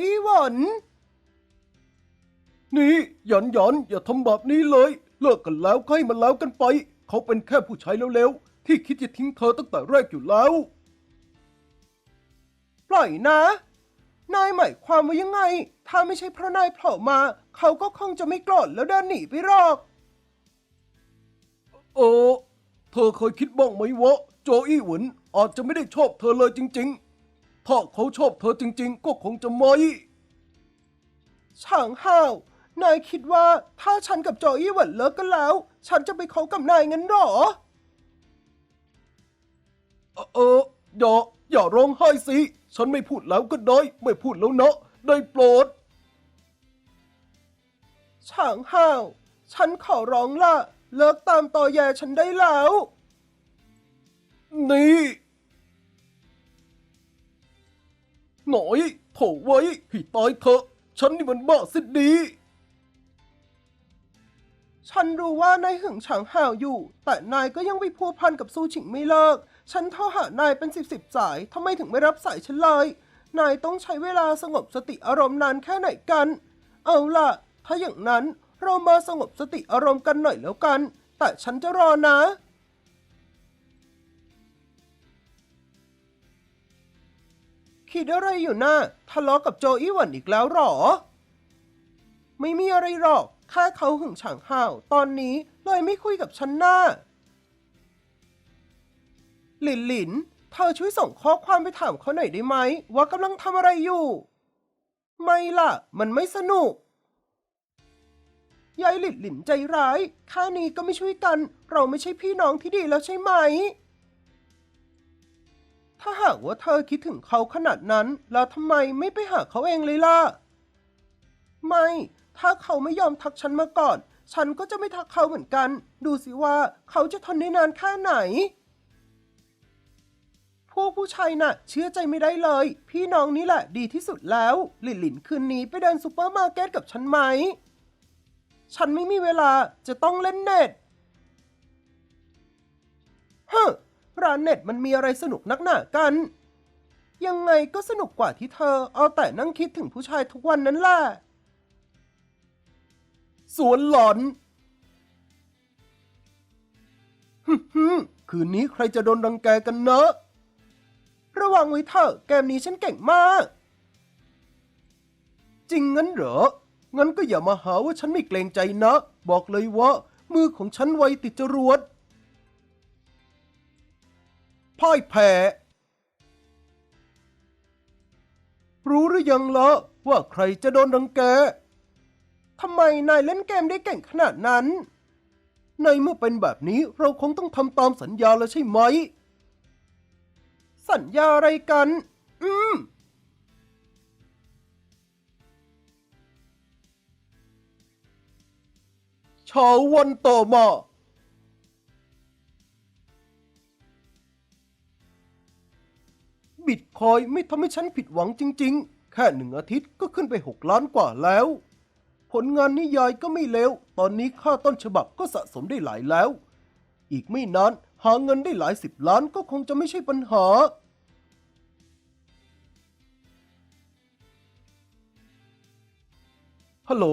อี้หวันนี่หยอนหยอนอย่าทำแบบนี้เลย เลิกกันแล้วให้มันแล้วกันไป เขาเป็นแค่ผู้ชายเร็วๆ ที่คิดจะทิ้งเธอตั้งแต่แรกอยู่แล้ว ปล่อยนะ นายหมายความว่ายังไง ถ้าไม่ใช่เพราะนายโผล่มา เขาก็คงจะไม่โกรธแล้วเดินหนีไปหรอกเออเธอเคยคิดบ้างไหมว่าโจอี้หวนอาจจะไม่ได้ชอบเธอเลยจริง ๆ ถ้าเขาชอบเธอจริง ๆ ก็คงจะไม่ช่างห้าว นายคิดว่าถ้าฉันกับจอี้หวินเลิกกันแล้ว ฉันจะไปคบกับนายงั้นหรอ เออเอออย่าอย่าร้องไห้สิ ฉันไม่พูดแล้วก็ได้ ไม่พูดแล้วเนาะ ได้โปรด ช่างห้าว ฉันขอร้องละเลิกตามตอแยฉันได้แล้ว นี่ หน่อยโถไว้ให้ตายเถอะฉันนี่มันบ้าสิดี ฉันรู้ว่านายหึงฉางห่าวอยู่ แต่นายก็ยังไปพัวพันกับซูชิงไม่เลิก ฉันโทรหานายเป็นสิบสิบสายทำไมถึงไม่รับสายฉันเลย นายต้องใช้เวลาสงบสติอารมณ์นานแค่ไหนกัน เอาล่ะ ถ้าอย่างนั้นเรามาสงบสติอารมณ์กันหน่อยแล้วกัน แต่ฉันจะรอนะ คิดอะไรอยู่นะทะเลาะกับโจอี้หวันอีกแล้วหรอ ไม่มีอะไรหรอกแค่เขาหึงฉางห่าว ตอนนี้เลยไม่คุยกับฉันน่าหลินหลิน เธอช่วยส่งข้อความไปถามเขาหน่อยได้ไหม ว่ากำลังทำอะไรอยู่ ไม่ล่ะ มันไม่สนุก ยายหลินหลินใจร้ายแค่นี้ก็ไม่ช่วยกัน เราไม่ใช่พี่น้องที่ดีแล้วใช่ไหม ถ้าหากว่าเธอคิดถึงเขาขนาดนั้น แล้วทำไมไม่ไปหาเขาเองเลยล่ะ ไม่ ถ้าเขาไม่ยอมทักฉันมาก่อน ฉันก็จะไม่ทักเขาเหมือนกัน ดูสิว่าเขาจะทนได้นานแค่ไหน พวกผู้ชายน่ะ เชื่อใจไม่ได้เลย พี่น้องนี่แหละดีที่สุดแล้ว หลินหลินคืนนี้ไปเดินซูเปอร์มาร์เก็ตกับฉันไหม ฉันไม่มีเวลาจะต้องเล่นเน็ตฮะ ร้านเน็ตมันมีอะไรสนุกนักหนากัน ยังไงก็สนุกกว่าที่เธอเอาแต่นั่งคิดถึงผู้ชายทุกวันนั้นแหละสวนหลอนฮึมฮึมคืนนี้ใครจะโดนรังแกกันเนอะ ระวังไว้เถอะเกมนี้ฉันเก่งมาก จริงงั้นเหรอ งั้นก็อย่ามาหาว่าฉันไม่เกรงใจนะ บอกเลยว่า มือของฉันไวติดจรวด พ่ายแพ้ รู้หรือยังละว่าใครจะโดนรังแกทำไมนายเล่นเกมได้เก่งขนาดนั้น ในเมื่อเป็นแบบนี้เราคงต้องทำตามสัญญาแล้วใช่ไหม สัญญาอะไรกัน อืมช้าวันต่อมา บิตคอยไม่ทำให้ฉันผิดหวังจริง ๆ แค่หนึ่งอาทิตย์ก็ขึ้นไป 6 ล้านกว่าแล้ว ผลงานนิยายก็ไม่เลว ตอนนี้ค่าต้นฉบับก็สะสมได้หลายแล้ว อีกไม่นานหาเงินได้หลายสิบล้านก็คงจะไม่ใช่ปัญหา ฮัลโหล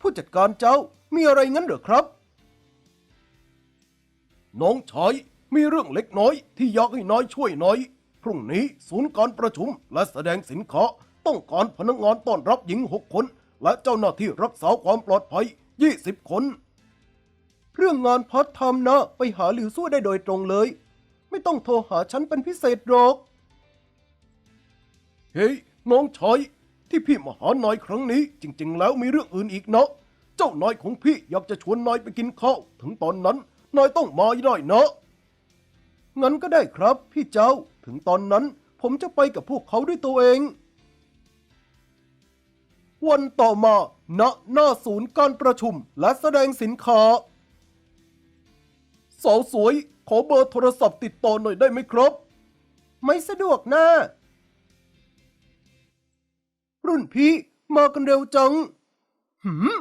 ผู้จัดการเจ้า มีอะไรงั้นเหรอครับ น้องชายมีเรื่องเล็กน้อยที่อยากให้น้อยช่วยหน่อย พรุ่งนี้ศูนย์การประชุมและแสดงสินค้า ต้องการพนักงานต้อนรับหญิง 6 คน และเจ้าหน้าที่รักษาความปลอดภัย 20 คน เรื่องงานพาร์ทไทม์นะไปหาหลิวสู้ได้โดยตรงเลย ไม่ต้องโทรหาฉันเป็นพิเศษหรอก เฮ้ยน้องชายที่พี่มาหานายครั้งนี้ จริง ๆ แล้วมีเรื่องอื่นอีกเนาะเจ้านายของพี่อยากจะชวนนายไปกินข้าวถึงตอนนั้นนายต้องมาได้นะงั้นก็ได้ครับพี่เจ้า ถึงตอนนั้นผมจะไปกับพวกเขาด้วยตัวเอง วันต่อมาณหน้าศูนย์การประชุมและแสดงสินค้า สาวสวย ขอเบอร์โทรศัพท์ติดต่อหน่อยได้ไหมครับ ไม่สะดวกนะ รุ่นพี่มากันเร็วจัง หืม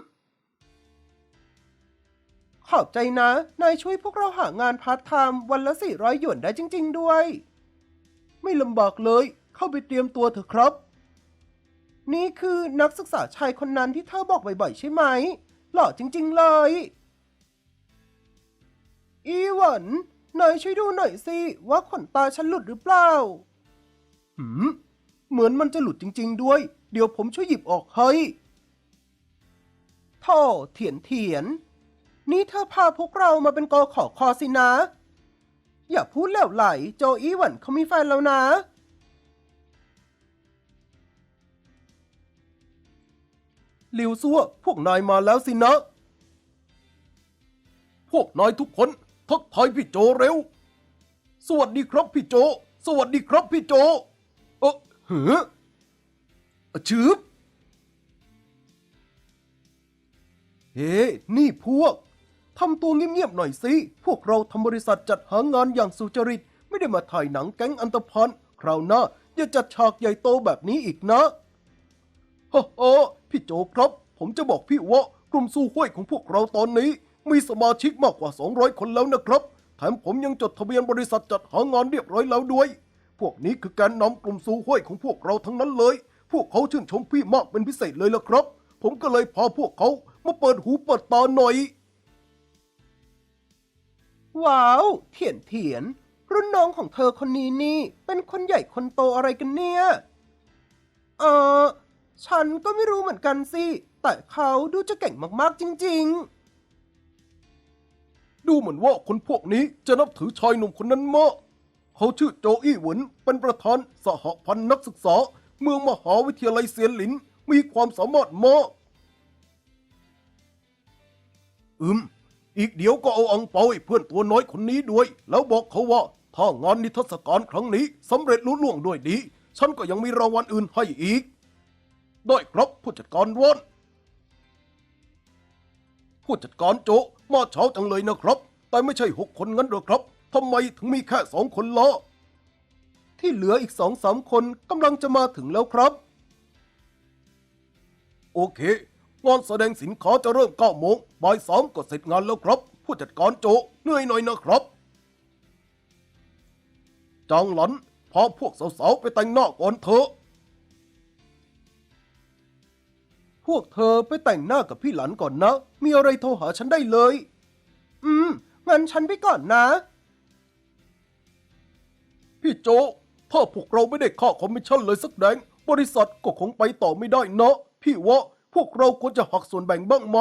ขอบใจนะ นายช่วยพวกเราหางานพาร์ทไทม์วันละสี่ร้อยหยวนได้จริง ๆ ด้วย ไม่ลำบากเลย เข้าไปเตรียมตัวเถอะครับ นี่คือนักศึกษาชายคนนั้นที่เธอบอกบ่อยๆใช่ไหม หล่อจริง ๆ เลย อีหวันนายช่วยดูหน่อยสิว่าขนตาฉันหลุดหรือเปล่า หืม เหมือนมันจะหลุดจริง ๆ ด้วย เดี๋ยวผมช่วยหยิบออกให้ท่อเถียนเถียน นี่เธอพาพวกเรามาเป็นกอขอคอสินะ อย่าพูดแล้วไหล โจอีหวันเขามีแฟนแล้วนะลิวซัว พวกนายมาแล้วสินะ พวกนายทุกคนทักทายพี่โจเร็ว สวัสดีครับพี่โจ สวัสดีครับพี่โจ เออเหืออชืบเฮ้นี่พวก ทำตัวเงียบๆหน่อยสิ พวกเราทำบริษัทจัดหางานอย่างสุจริต ไม่ได้มาถ่ายหนังแก๊งอันตพันคราวหน้าอย่าจัดฉากใหญ่โตแบบนี้อีกนะฮ่าฮ่พี่โจครับ ผมจะบอกพี่ว่ากลุ่มสู้ห้วยของพวกเราตอนนี้ มีสมาชิกมากกว่า 200 คนแล้วนะครับแถมผมยังจดทะเบียนบริษัทจัดหางานเรียบร้อยแล้วด้วย พวกนี้คือการนำกลุ่มสู้ห้วยของพวกเราทั้งนั้นเลย พวกเขาชื่นชมพี่มากเป็นพิเศษเลยละครับ ผมก็เลยพาพวกเขามาเปิดหูเปิดตาหน่อย ว้าวเถียนเถียน รุ่นน้องของเธอคนนี้นี่ เป็นคนใหญ่คนโตอะไรกันเนี่ย เออ ฉันก็ไม่รู้เหมือนกันสิ แต่เขาดูจะเก่งมากๆจริง ๆ ดูเหมือนว่าคนพวกนี้จะนับถือชายหนุ่มคนนั้นมาก เขาชื่อโจอี้หวน เป็นประธานสหพันธ์นักศึกษา เมืองมหาวิทยาลัยเซียนหลิน มีความสามารถมาก อืม อีกเดี๋ยวก็เอาอังเปาให้เพื่อนตัวน้อยคนนี้ด้วย แล้วบอกเขาว่า ถ้างานนิทรรศการครั้งนี้สำเร็จลุล่วงด้วยดี ฉันก็ยังมีรางวัลอื่นให้อีก ได้ครับผู้จัดการวอนผู้จัดการโจมาเช้าจังเลยนะครับ แต่ไม่ใช่หกคนงั้นหรอครับทำไมถึงมีแค่สองคนละที่เหลืออีกสองสามคนกำลังจะมาถึงแล้วครับ โอเค งานแสดงสินค้าจะเริ่ม9โมงบ่ายสามก็เสร็จงานแล้วครับ ผู้จัดการโจเหนื่อยหน่อยนะครับจางหลันพาพวกสาวๆไปแต่งหน้าก่อนเถอะ พวกเธอไปแต่งหน้ากับพี่หลันก่อนนะ มีอะไรโทรหาฉันได้เลย อืม งั้นฉันไปก่อนนะ พี่โจ ถ้าพวกเราไม่ได้ค่าคอมมิชชั่นเลยสักแดง บริษัทก็คงไปต่อไม่ได้นะพี่ว่า พวกเราควรจะหักส่วนแบ่งบ้างไหม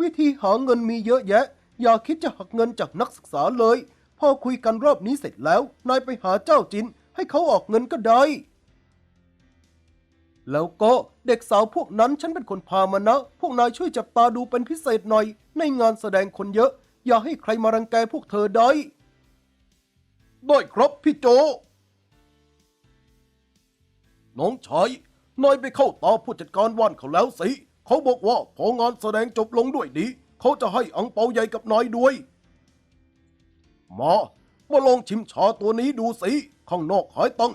วิธีหาเงินมีเยอะแยะ อย่าคิดจะหักเงินจากนักศึกษาเลย พอคุยกันรอบนี้เสร็จแล้ว นายไปหาเจ้าจิน ให้เขาออกเงินก็ได้ แล้วก็เด็กสาวพวกนั้นฉันเป็นคนพามานะ พวกนายช่วยจับตาดูเป็นพิเศษหน่อย ในงานแสดงคนเยอะ อย่าให้ใครมารังแกพวกเธอได้ได้ครับพี่โจ น้องชาย นายไปเข้าตาผู้จัดการว่านเขาแล้วสิ เขาบอกว่าพองานแสดงจบลงด้วยดี เขาจะให้อังเปาใหญ่กับนายด้วย มา มาลองชิมชาตัวนี้ดูสิ ข้างนอกขายตัง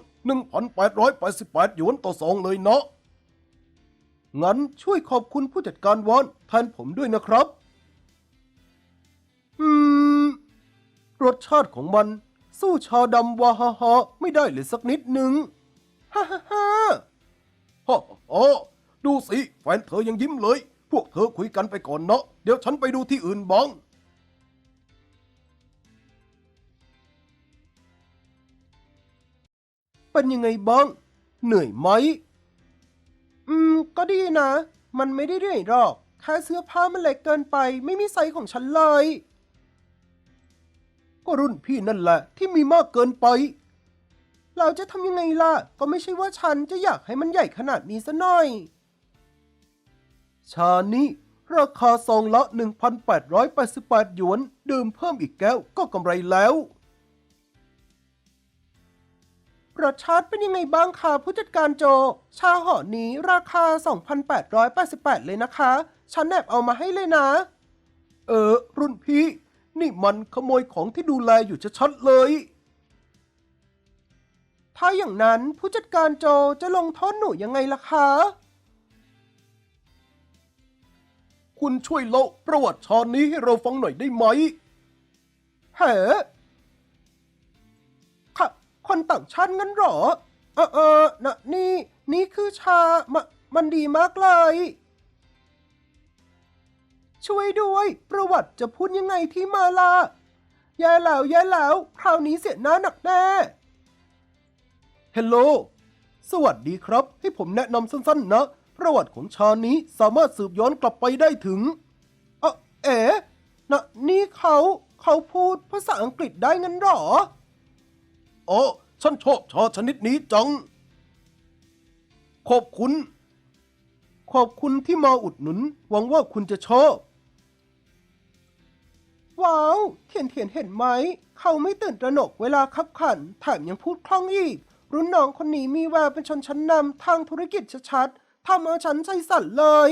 1,888หยวนต่อซองเลยเนาะ งั้นช่วยขอบคุณผู้จัดการวอนแทนผมด้วยนะครับ อืม รสชาติของมัน สู้ชาดำวาฮาฮาไม่ได้เลยสักนิดหนึ่งฮ่าฮ่าฮ่า ฮ่าฮ่าดูสิ แฟนเธอยังยิ้มเลย พวกเธอคุยกันไปก่อนเนาะ เดี๋ยวฉันไปดูที่อื่นบ้างเป็นยังไงบ้าง เหนื่อยไหม อืม ก็ดีนะ มันไม่ได้เหนื่อยหรอกแค่เสื้อผ้ามันเล็กเกินไป ไม่มีไซส์ของฉันเลย ก็รุ่นพี่นั่นแหละ ที่มีมากเกินไป เราจะทำยังไงล่ะ ก็ไม่ใช่ว่าฉันจะอยากให้มันใหญ่ขนาดนี้ซะหน่อย ชานี้ ราคาซองละ 1,888 หยวน ดื่มเพิ่มอีกแก้วก็กำไรแล้วรสชาติเป็นยังไงบ้างคะผู้จัดการโจ ชาห่อนี้ราคา 2,888 เลยนะคะ ฉันแอบเอามาให้เลยนะ เออ รุ่นพี่ นี่มันขโมยของที่ดูแลอยู่ชัดๆเลย ถ้าอย่างนั้นผู้จัดการโจจะลงโทษหนูยังไงล่ะคะ คุณช่วยเล่าประวัติชานี้ให้เราฟังหน่อยได้ไหมเฮ้ค่ะ คนต่างชาติงั้นเหรอ เออเออนะนี่ นี่คือชามะมันดีมากเลย ช่วยด้วย ประวัติจะพูดยังไงที่มาลาแย่แล้วแย่แล้ว คราวนี้เสียหน้าหนักแน่ เฮลโล สวัสดีครับ ให้ผมแนะนำสั้นๆ นะ ประวัติของชานี้สามารถสืบย้อนกลับไปได้ถึงเออเอ๋นะนี่เขาเขาพูดภาษาอังกฤษได้งั้นหรอ โอ๋อฉันชอบชาชนิดนี้จัง ขอบคุณ ขอบคุณที่มาอุดหนุน หวังว่าคุณจะชอบ ว้าว เทียนเทียนเห็นไหม เขาไม่ตื่นตระหนกเวลาขับขันแถมยังพูดคล่องอีก รุ่นน้องคนนี้มีแววเป็นชนชั้นนำทางธุรกิจชัดๆทำเอาฉันใจสั่นเลย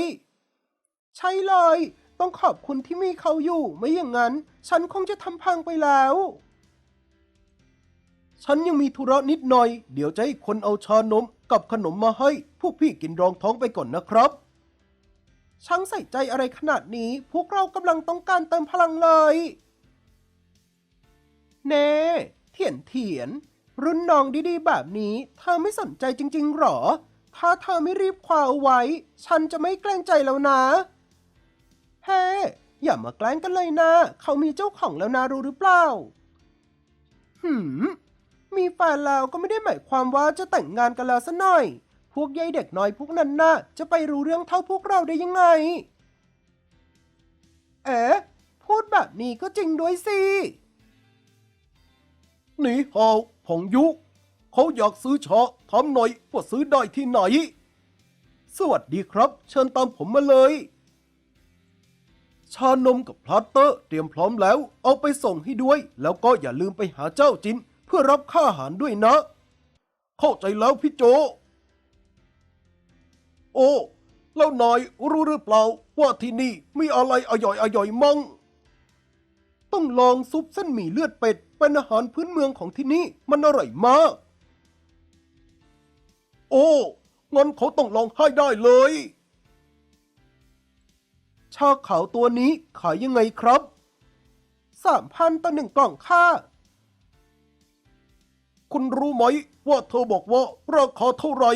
ใช่เลย ต้องขอบคุณที่มีเขาอยู่ ไม่อย่างนั้น ฉันคงจะทำพังไปแล้ว ฉันยังมีธุระนิดหน่อย เดี๋ยวจะให้คนเอาชานมกับขนมมาให้ พวกพี่กินรองท้องไปก่อนนะครับ ช่างใส่ใจอะไรขนาดนี้ พวกเรากำลังต้องการเติมพลังเลย เน่เถียนเถียน รุ่นน้องดีๆ แบบนี้เธอไม่สนใจจริง ๆ หรอ ถ้าเธอไม่รีบคว้าเอาไว้ ฉันจะไม่แกล้งใจแล้วนะ เฮ้อย่ามาแกล้งกันเลยนะ เขามีเจ้าของแล้วนะรู้หรือเปล่า หืม มีแฟนแล้วก็ไม่ได้หมายความว่าจะแต่งงานกันแล้วซะหน่อย พวกยายเด็กน้อยพวกนั้นน่ะจะไปรู้เรื่องเท่าพวกเราได้ยังไง เอ๋พูดแบบนี้ก็จริงด้วยสิ หนีฮาวผงยุ เขาอยากซื้อชอถามหน่อยว่าซื้อได้ที่ไหน สวัสดีครับ เชิญตามผมมาเลย ชานมกับพลาสเตอร์เตรียมพร้อมแล้ว เอาไปส่งให้ด้วย แล้วก็อย่าลืมไปหาเจ้าจิน เพื่อรับค่าอาหารด้วยนะ เข้าใจแล้วพี่โจ โอ้ แล้วนายรู้หรือเปล่าว่าที่นี่มีอะไรอร่อยอร่อยมั่ง ต้องลองซุปเส้นหมี่เลือดเป็ด เป็นอาหารพื้นเมืองของที่นี่ มันอร่อยมาก โอ้งั้นเขาต้องลองให้ได้เลย ชาขาวตัวนี้ขายยังไงครับสามพันต่อหนึ่งกล่องค่ะคุณรู้ไหมว่าเธอบอกว่าราคาเท่าไหร่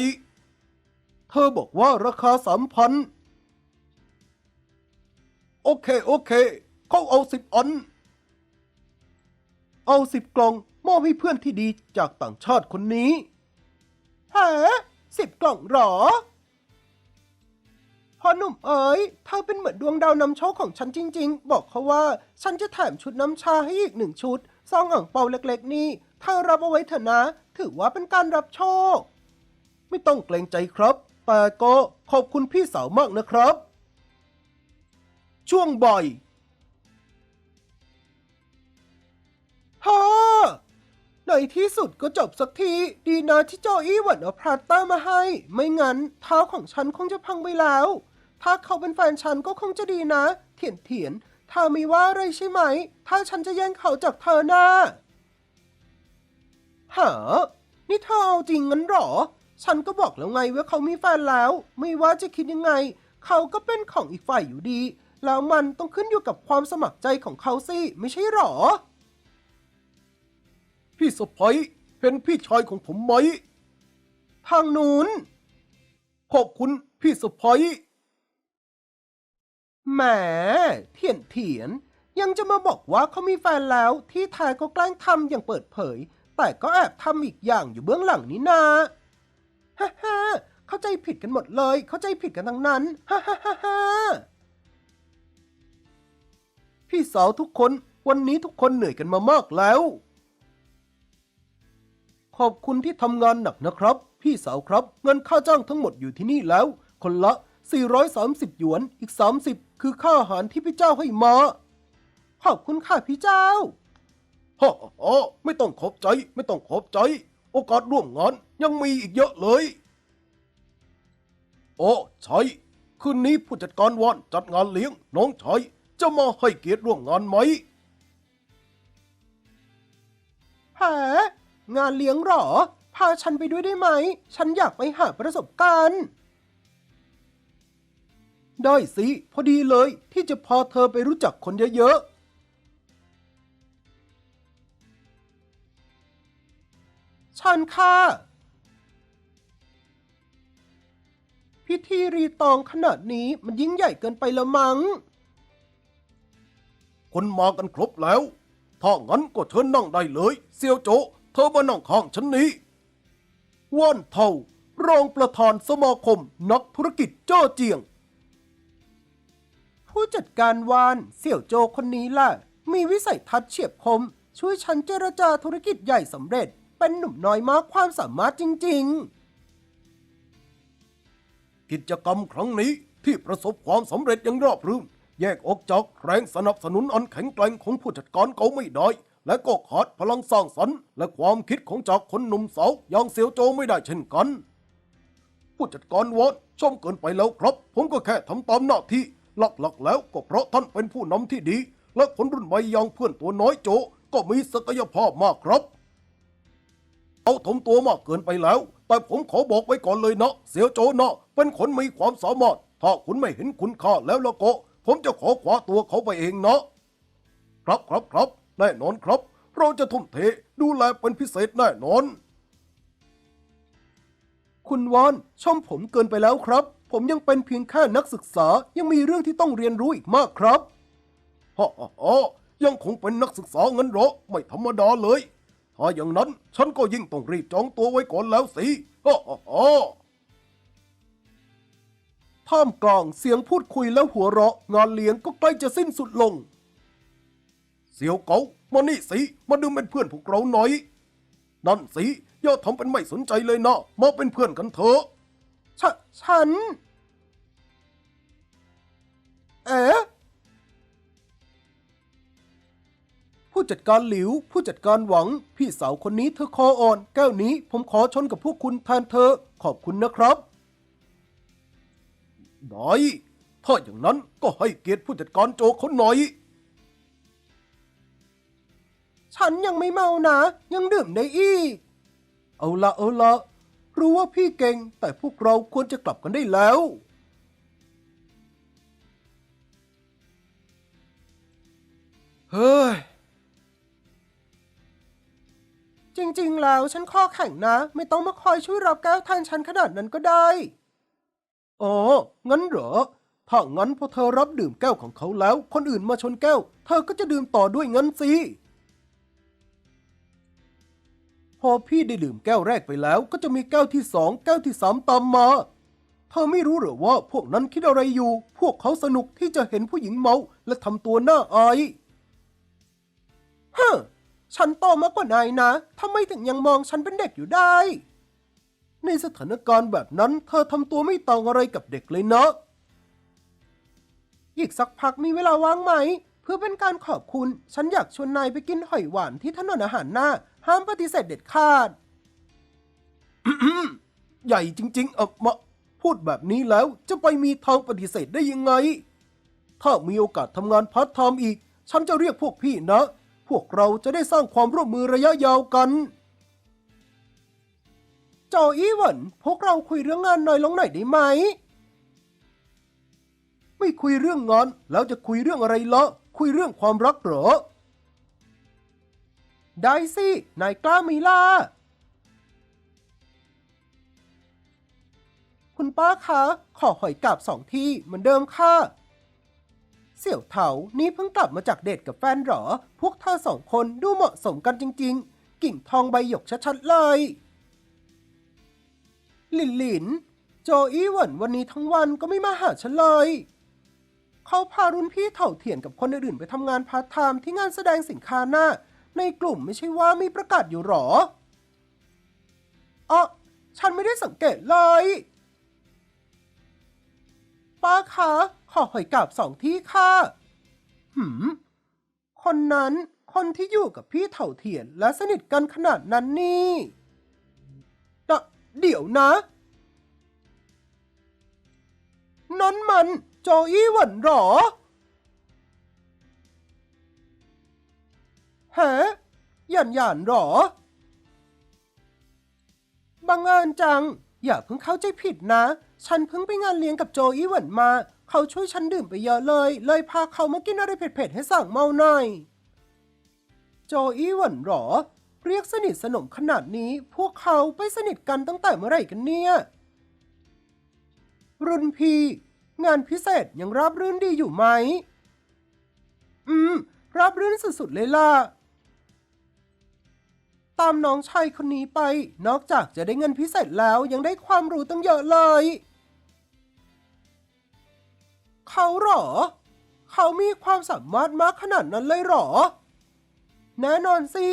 เธอบอกว่าราคาสามพันโอเค โอเค เขาเอาสิบอัน เอาสิบกล่องมอบให้เพื่อนที่ดีจากต่างชาติคนนี้ฮะสิบกล่องหรอพ่อหนุ่มเอ๋ยเธอเป็นเหมือนดวงดาวนำโชคของฉันจริง ๆ บอกเขาว่าฉันจะแถมชุดน้ำชาให้อีกหนึ่งชุด ซองอ่างเปาเล็กๆ นี่เธอรับเอาไว้เถอะนะ ถือว่าเป็นการรับโชค ไม่ต้องเกรงใจครับแต่ก็ขอบคุณพี่สาวมากนะครับ ช่วงบ่าย ฮ่าในที่สุดก็จบสักที ดีนะที่โจอี้หวันเอาพลาสเตอร์มาให้ ไม่งั้นเท้าของฉันคงจะพังไปแล้ว ถ้าเขาเป็นแฟนฉันก็คงจะดีนะ เถียนเถียนเธอมีว่าอะไรใช่ไหม ถ้าฉันจะแย่งเขาจากเธอนะ่ะหานี่เธอเอาจริงงั้นหรอ ฉันก็บอกแล้วไงว่าเขามีแฟนแล้ว ไม่ว่าจะคิดยังไง เขาก็เป็นของอีกฝ่ายอยู่ดี แล้วมันต้องขึ้นอยู่กับความสมัครใจของเขาสิ ไม่ใช่หรอ พี่สะพ้ยเป็นพี่ชายของผมไหม ทางนู้นขอบคุณพี่สะพ้ยแหมเถียนเถียน ยังจะมาบอกว่าเขามีแฟนแล้วที่แท้ก็แกล้งทำอย่างเปิดเผย แต่ก็แอบทำอีกอย่างอยู่เบื้องหลังนี้นาฮ่าฮ่าเข้าใจผิดกันหมดเลย เข้าใจผิดกันทั้งนั้นฮ่าฮ่าฮ่าฮ่าพี่สาวทุกคนวันนี้ทุกคนเหนื่อยกันมามากแล้ว ขอบคุณที่ทำงานหนักนะครับ พี่สาวครับ เงินค่าจ้างทั้งหมดอยู่ที่นี่แล้ว คนละ 430 หยวน อีก 30 คือค่าอาหารที่พี่เจ้าให้มา ขอบคุณค่ะพี่เจ้าฮ่าฮ่าไม่ต้องขอบใจ ไม่ต้องขอบใจ โอกาสร่วมงานยังมีอีกเยอะเลย โอ้ใช่คืนนี้ผู้จัดการวานจัดงานเลี้ยง น้องชายจะมาให้เกียรติร่วมงานไหมหา งานเลี้ยงหรอ พาฉันไปด้วยได้ไหม ฉันอยากไปหาประสบการณ์ ได้สิ พอดีเลยที่จะพาเธอไปรู้จักคนเยอะๆฉันค่ะ พิธีรีตองขนาดนี้มันยิ่งใหญ่เกินไปละมัง้ง คนมากันครบแล้ว ถ้างั้นก็เชิญนั่งได้เลย เซียวโจ เธอมานั่งข้างฉันนี้ว่านเทารองประธานสมาคมนักธุรกิจเจ้าเจียง ผู้จัดการวานเสี่ยวโจคนนี้ล่ะ มีวิสัยทัศน์เฉียบคม ช่วยฉันเจรจาธุรกิจใหญ่สำเร็จ เป็นหนุ่มน้อยมากความสามารถจริง ๆ กิจกรรมครั้งนี้ที่ประสบความสำเร็จอย่างราบรื่นแยกออกจากแรงสนับสนุนอันแข็งแกร่งของผู้จัดการเขาไม่ได้ และก็ขาดพลังสร้างสรรค์และความคิดของจากคนหนุ่มสาวอย่างเซียวโจไม่ได้เช่นกัน ผู้จัดการวอนชมเกินไปแล้วครับ ผมก็แค่ทำตามหน้าที่ หลักๆแล้วก็เพราะท่านเป็นผู้นำที่ดี และคนรุ่นใหม่อย่างเพื่อนตัวน้อยโจ ก็มีศักยภาพมากครับ เอาถมตัวมากเกินไปแล้ว แต่ผมขอบอกไว้ก่อนเลยเนาะเสียวโจเนาะเป็นคนมีความสามารถ ถ้าคุณไม่เห็นคุณค่าแล้วล้วก็ผมจะขอขวาตัวเขาไปเองเนาะครับครับครับ แน่นอนครับ เราจะทุ่มเทดูแลเป็นพิเศษแน่นอน คุณวานชมผมเกินไปแล้วครับ ผมยังเป็นเพียงแค่นักศึกษายังมีเรื่องที่ต้องเรียนรู้อีกมากครับฮ่าฮ่ายังคงเป็นนักศึกษาเงินเหรอไม่ธรรมดาเลย ถ้าอย่างนั้นฉันก็ยิ่งต้องรีบจองตัวไว้ก่อนแล้วสิฮ่าฮ่าฮ่าท่ามกลางเสียงพูดคุยและหัวเราะงานเลี้ยงก็ใกล้จะสิ้นสุดลง เสียวเกามานี่สิ มาดื่มเป็นเพื่อนพวกเราหน่อย นั่นสิอย่าทำเป็นไม่สนใจเลยนะ มาเป็นเพื่อนกันเถอะฉฉัน เอ๋ผู้จัดการหลิว ผู้จัดการหวัง พี่สาวคนนี้เธอคออ่อน แก้วนี้ผมขอชนกับพวกคุณแทนเธอ ขอบคุณนะครับได้ถ้าอย่างนั้นก็ให้เกียรติผู้จัดการโจเขาหน่อย ฉันยังไม่เมานะ ยังดื่มได้อีก เอาละเอาละรู้ว่าพี่เก่ง แต่พวกเราควรจะกลับกันได้แล้ว เฮ้ย จริงๆ แล้วฉันข้อแข็งนะ ไม่ต้องมาคอยช่วยรับแก้วแทนฉันขนาดนั้นก็ได้ อ๋อ งั้นเหรอ ถ้างั้นพอเธอรับดื่มแก้วของเขาแล้ว คนอื่นมาชนแก้ว เธอก็จะดื่มต่อด้วยงั้นสิ อพี่ได้ดื่มแก้วแรกไปแล้ว ก็จะมีแก้วที่สองแก้วที่สามตามมา เธอไม่รู้หรือว่าพวกนั้นคิดอะไรอยู่ พวกเขาสนุกที่จะเห็นผู้หญิงเมาและทำตัวน่าอายฮะฉันโตมากกว่านายนะทำไมถึงยังมองฉันเป็นเด็กอยู่ได้ ในสถานการณ์แบบนั้น เธอทำตัวไม่ต่างอะไรกับเด็กเลยเนะอีกสักพักมีเวลาว่างไหม เพื่อเป็นการขอบคุณ ฉันอยากชวนนายไปกินหอยหวานที่ถนนอาหารหน้า ห้ามปฏิเสธเด็ดขาด ใหญ่จริง ๆ เออมาพูดแบบนี้แล้วจะไปมีทางปฏิเสธได้ยังไง ถ้ามีโอกาสทำงานพาร์ทไทม์อีก ฉันจะเรียกพวกพี่นะ พวกเราจะได้สร้างความร่วมมือระยะยาวกัน จอี้หวันพวกเราคุยเรื่องงานหน่อยลงหน่อยได้ไหม ไม่คุยเรื่องงานแล้วจะคุยเรื่องอะไรละ คุยเรื่องความรักเหรอ ได้สิ นายกล้าไหมล่ะ คุณป้าคะ ขอหอยกาบสองที่เหมือนเดิมค่ะ เสี่ยวเถา นี่เพิ่งกลับมาจากเดทกับแฟนเหรอ พวกเธอสองคนดูเหมาะสมกันจริง ๆ กิ่งทองใบหยกชัดๆเลย หลินหลิน โจอี้หวันวันนี้ทั้งวันก็ไม่มาหาฉันเลย เขาพารุ่นพี่เถ่าเถียนกับคนอื่นๆไปทำงานพาร์ทไทม์ที่งานแสดงสินค้าหน้า ในกลุ่มไม่ใช่ว่ามีประกาศอยู่หรออ๋อฉันไม่ได้สังเกตเลย ป้าคะ ขอหอยกาบสองที่ค่ะ หืม คนนั้นคนที่อยู่กับพี่เถ่าเถียนและสนิทกันขนาดนั้นนี่เดะเดี๋ยวนะ นั่นมัน โจอี้หวันหรอฮะหยันหยันหรอ บังเอิญจัง อย่าเพิ่งเข้าใจผิดนะ ฉันเพิ่งไปงานเลี้ยงกับโจอี้หวันมา เขาช่วยฉันดื่มไปเยอะเลย เลยพาเขามากินอะไรเผ็ดๆให้สั่งเมาหน่อย โจอี้หวันหรอ เรียกสนิทสนมขนาดนี้ พวกเขาไปสนิทกันตั้งแต่เมื่อไหร่กันเนี่ย รุ่นพี่ งานพิเศษยังราบรื่นดีอยู่ไหม อืม ราบรื่นสุดๆเลยล่ะ ตามน้องชายคนนี้ไป นอกจากจะได้เงินพิเศษแล้วยังได้ความรู้ตั้งเยอะเลย เขาเหรอ เขามีความสามารถมากขนาดนั้นเลยเหรอ แน่นอนสิ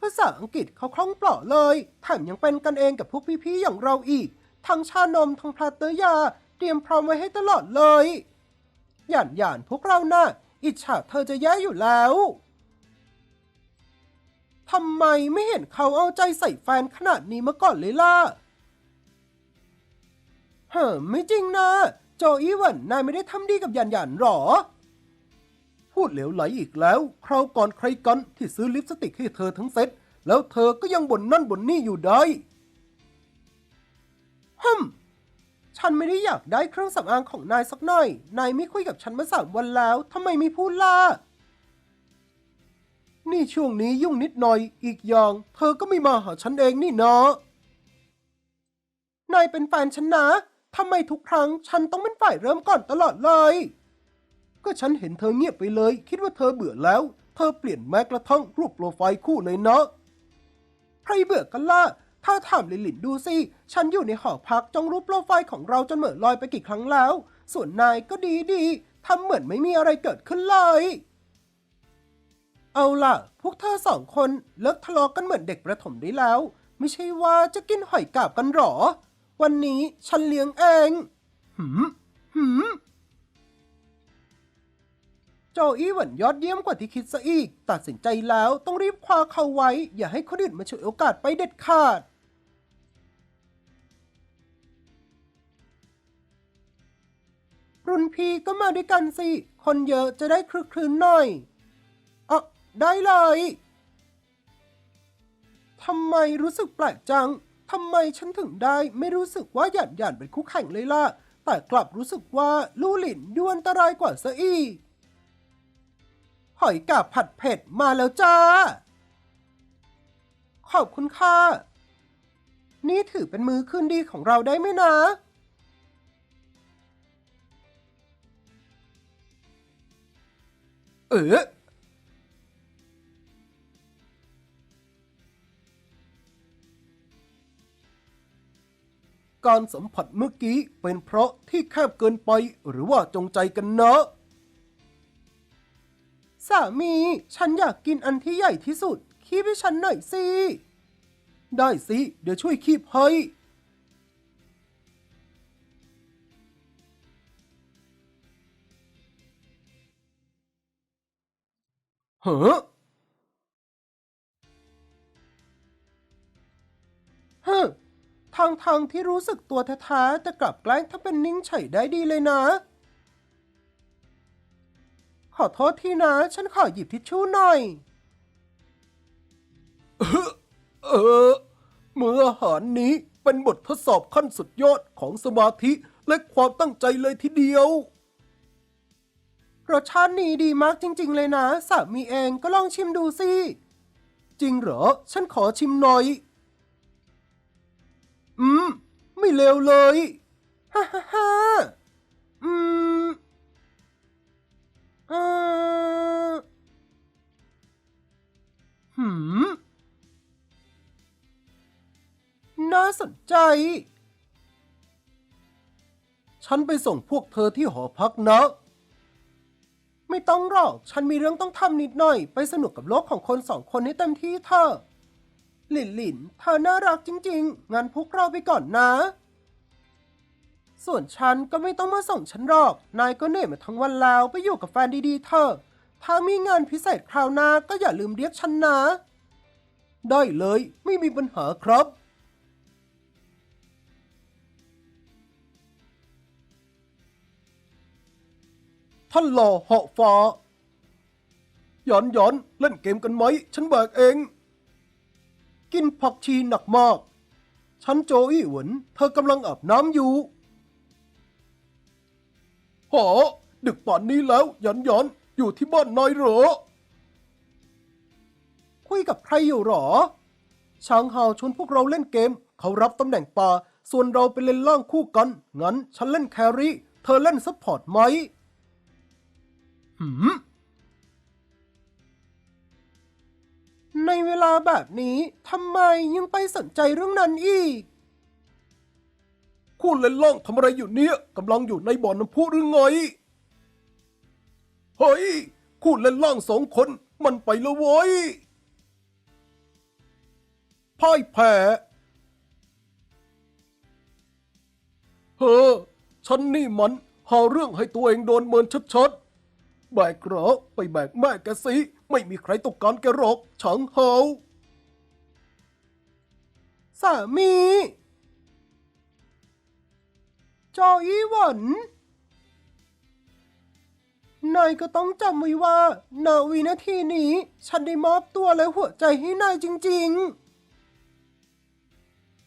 ภาษาอังกฤษเขาคล่องเปล่าเลย แถมยังเป็นกันเองกับพวกพี่ๆอย่างเราอีก ทั้งชานมทั้งพลาเตอร์ยา เตรียมพร้อมไว้ให้ตลอดเลย หย่านหย่านพวกเราน่ะอิจฉาเธอจะแย่อยู่แล้วทำไมไม่เห็นเขาเอาใจใส่แฟนขนาดนี้มาก่อนเลยล่ะ เฮ้อไม่จริงนะ โจอีวันนายไม่ได้ทำดีกับหยันหยันหรอ พูดเหลวไหลอีกแล้ว คราวก่อนใครกันที่ซื้อลิปสติกให้เธอทั้งเซ็ตแล้วเธอก็ยังบ่นนั่นบ่นนี่อยู่ได้ฮึม ฉันไม่ได้อยากได้เครื่องสำอางของนายสักหน่อย นายไม่คุยกับฉันมาสามวันแล้ว ทำไมไม่พูดล่ะ นี่ช่วงนี้ยุ่งนิดหน่อย อีกอย่าง เธอก็ไม่มาหาฉันเองนี่เนาะ นายเป็นแฟนฉันนะ ทำไมทุกครั้งฉันต้องเป็นฝ่ายเริ่มก่อนตลอดเลย ก็ฉันเห็นเธอเงียบไปเลย คิดว่าเธอเบื่อแล้ว เธอเปลี่ยนแม้กระทั่งรูปโปรไฟล์คู่เลยเนาะ ใครเบื่อกันล่ะ ถ้าถามลิลินดูสิ ฉันอยู่ในหอพักจ้องรูปโปรไฟล์ของเราจนเหม่อลอยไปกี่ครั้งแล้ว ส่วนนายก็ดีดีทำเหมือนไม่มีอะไรเกิดขึ้นเลย เอาล่ะ พวกเธอสองคนเลิกทะเลาะกันเหมือนเด็กประถมได้แล้ว ไม่ใช่ว่าจะกินหอยกาบกันหรอ วันนี้ฉันเลี้ยงเอง หืม หืม โจอี้หวันยอดเยี่ยมกว่าที่คิดซะอีก ตัดสินใจแล้วต้องรีบคว้าเขาไว้ อย่าให้คนอื่นมาฉวยโอกาสไปเด็ดขาด รุ่นพี่ก็มาด้วยกันสิ คนเยอะจะได้คลึกคลืนหน่อยอะได้เลยทำไมรู้สึกแปลกจังทำไมฉันถึงได้ไม่รู้สึกว่าหยันหยันเป็นคู่แข่งเลยล่ะ แต่กลับรู้สึกว่าลู่หลินดูอันตรายกว่าซะอีกหอยกาบผัดเผ็ดมาแล้วจ้า ขอบคุณค่ะ นี่ถือเป็นมือคืนดีของเราได้ไหมนะ เออการสัมผัสเมื่อกี้เป็นเพราะที่แคบเกินไปหรือว่าจงใจกันเนะสามี ฉันอยากกินอันที่ใหญ่ที่สุด คีบให้ฉันหน่อยสิ ได้สิ เดี๋ยวช่วยคีบให้ ฮ้อฮะทางทางที่รู้สึกตัวแท้ๆแต่กลับแกล้งทำเป็นนิ่งเฉยได้ดีเลยนะ ขอโทษทีนะ ฉันขอหยิบทิชชู่หน่อย เออมื้ออาหารนี้เป็นบททดสอบขั้นสุดยอดของสมาธิและความตั้งใจเลยทีเดียว รสชาตินี้ดีมากจริง ๆ เลยนะ สามีเองก็ลองชิมดูสิ จริงเหรอ ฉันขอชิมหน่อย อืม ไม่เลวเลย ฮ่าฮ่าฮ่าอืมเออหืม น่าสนใจ ฉันไปส่งพวกเธอที่หอพักนะ ไม่ต้องหรอก ฉันมีเรื่องต้องทำนิดหน่อย ไปสนุกกับโลกของคนสองคนให้เต็มที่เถอะหลินหลินเธอน่ารักจริง ๆ งั้นพวกเราไปก่อนนะ ส่วนฉันก็ไม่ต้องมาส่งฉันหรอก นายก็เหนื่อยมาทั้งวันแล้ว ไปอยู่กับแฟนดีๆเถอะถ้ามีงานพิเศษคราวหน้าก็อย่าลืมเรียกฉันนะ ได้เลย ไม่มีปัญหาครับ ท่านหล่อเหาะฟ้าหยอนหยอนเล่นเกมกันไหม ฉันแบกเอง กินผักชีหนักมาก ฉันโจอี้หวนเธอกำลังอาบน้ำอยู่หอดึกป่านนี้แล้วหยอนหยอนอยู่ที่บ้านนายเหรอ คุยกับใครอยู่หรอ ช้างฮาวชวนพวกเราเล่นเกม เขารับตำแหน่งป่า ส่วนเราไปเล่นล่างคู่กัน งั้นฉันเล่นแครี่ เธอเล่นซัพพอร์ตไหม ในเวลาแบบนี้ทำไมยังไปสนใจเรื่องนั้นอีก คุณเล่นล่างทำอะไรอยู่เนี่ยกำลังอยู่ในบ่อน้ำพุหรือไง เฮ้ย คุณเล่นล่างสองคน มันไปแล้วเว้ยพ่ายแพ้เฮ้อฉันนี่มันหาเรื่องให้ตัวเองโดนเมินชัดๆ แบกเหรอไปแบกแม่แกสิไม่มีใครต้องการแกหรอกฉังเฮาสามีจออีหวันนายก็ต้องจำไว้ว่า นาวินาทีนี้ ฉันได้มอบตัวและหัวใจให้นายจริง ๆ